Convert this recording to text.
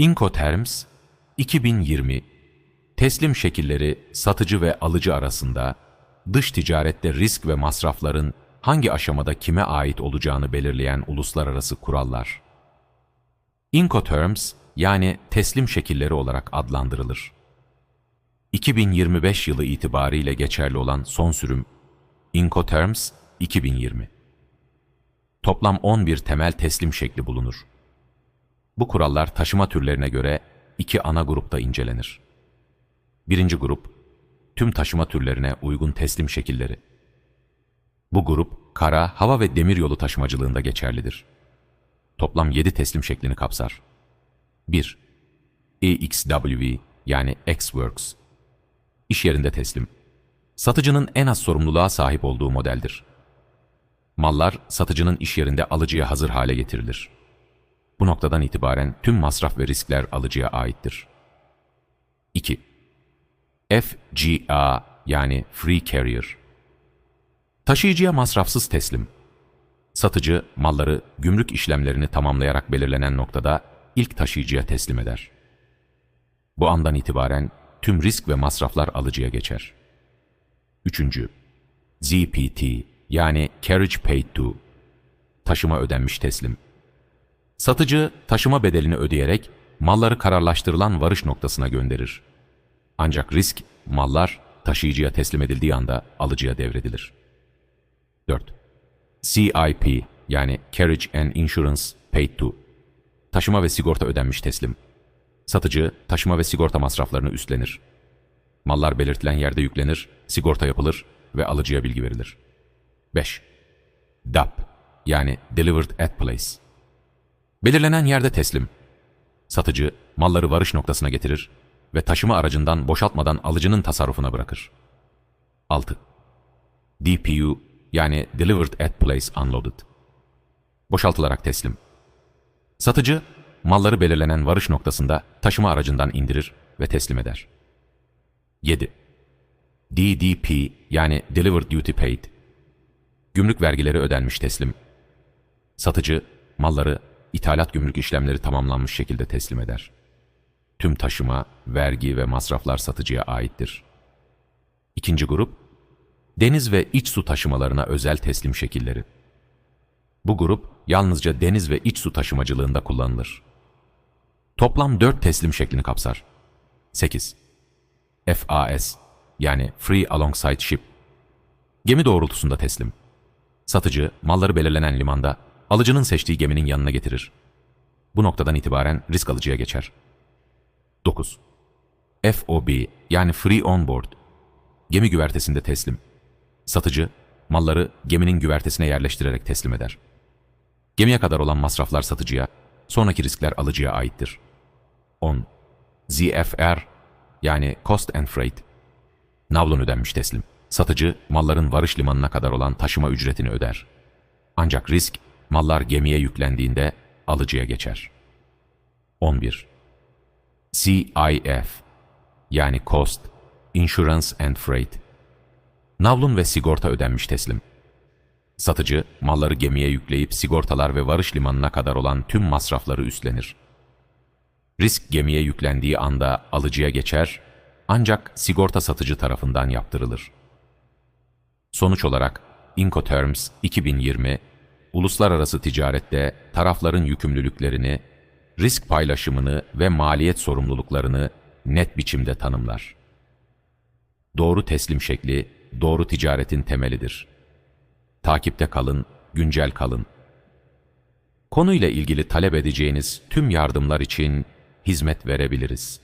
Incoterms 2020 teslim şekilleri satıcı ve alıcı arasında dış ticarette risk ve masrafların hangi aşamada kime ait olacağını belirleyen uluslararası kurallar. Incoterms yani teslim şekilleri olarak adlandırılır. 2025 yılı itibariyle geçerli olan son sürüm Incoterms 2020. Toplam 11 temel teslim şekli bulunur. Bu kurallar taşıma türlerine göre iki ana grupta incelenir. Birinci grup, tüm taşıma türlerine uygun teslim şekilleri. Bu grup, kara, hava ve demiryolu taşımacılığında geçerlidir. Toplam 7 teslim şeklini kapsar. 1. EXWV yani X-Works. İş yerinde teslim. Satıcının en az sorumluluğa sahip olduğu modeldir. Mallar satıcının iş yerinde alıcıya hazır hale getirilir. Bu noktadan itibaren tüm masraf ve riskler alıcıya aittir. 2. FGA yani Free Carrier. Taşıyıcıya masrafsız teslim. Satıcı malları gümrük işlemlerini tamamlayarak belirlenen noktada ilk taşıyıcıya teslim eder. Bu andan itibaren tüm risk ve masraflar alıcıya geçer. Üçüncü, ZPT yani Carriage Paid To. Taşıma ödenmiş teslim. Satıcı taşıma bedelini ödeyerek malları kararlaştırılan varış noktasına gönderir. Ancak risk, mallar taşıyıcıya teslim edildiği anda alıcıya devredilir. 4. CIP yani Carriage and Insurance Paid To. Taşıma ve sigorta ödenmiş teslim. Satıcı taşıma ve sigorta masraflarını üstlenir. Mallar belirtilen yerde yüklenir, sigorta yapılır ve alıcıya bilgi verilir. 5. DAP yani Delivered at Place. Belirlenen yerde teslim. Satıcı malları varış noktasına getirir ve taşıma aracından boşaltmadan alıcının tasarrufuna bırakır. 6. DPU yani Delivered at Place Unloaded. Boşaltılarak teslim. Satıcı malları belirlenen varış noktasında taşıma aracından indirir ve teslim eder. 7. DDP yani Delivered Duty Paid. Gümrük vergileri ödenmiş teslim. Satıcı malları ithalat gümrük işlemleri tamamlanmış şekilde teslim eder. Tüm taşıma, vergi ve masraflar satıcıya aittir. İkinci grup, deniz ve iç su taşımalarına özel teslim şekilleri. Bu grup yalnızca deniz ve iç su taşımacılığında kullanılır. Toplam 4 teslim şeklini kapsar. 8. FAS yani Free Alongside Ship. Gemi doğrultusunda teslim. Satıcı malları belirlenen limanda alıcının seçtiği geminin yanına getirir. Bu noktadan itibaren risk alıcıya geçer. 9. FOB yani Free On Board. Gemi güvertesinde teslim. Satıcı malları geminin güvertesine yerleştirerek teslim eder. Gemiye kadar olan masraflar satıcıya, sonraki riskler alıcıya aittir. 10. ZFR yani Cost and Freight. Navlun ödenmiş teslim. Satıcı malların varış limanına kadar olan taşıma ücretini öder. Ancak risk mallar gemiye yüklendiğinde alıcıya geçer. 11. CIF yani Cost, Insurance and Freight. Navlun ve sigorta ödenmiş teslim. Satıcı malları gemiye yükleyip sigortalar ve varış limanına kadar olan tüm masrafları üstlenir. Risk gemiye yüklendiği anda alıcıya geçer ancak sigorta satıcı tarafından yaptırılır. Sonuç olarak Incoterms 2020 uluslararası ticarette tarafların yükümlülüklerini, risk paylaşımını ve maliyet sorumluluklarını net biçimde tanımlar. Doğru teslim şekli doğru ticaretin temelidir. Takipte kalın, güncel kalın. Konuyla ilgili talep edeceğiniz tüm yardımlar için hizmet verebiliriz.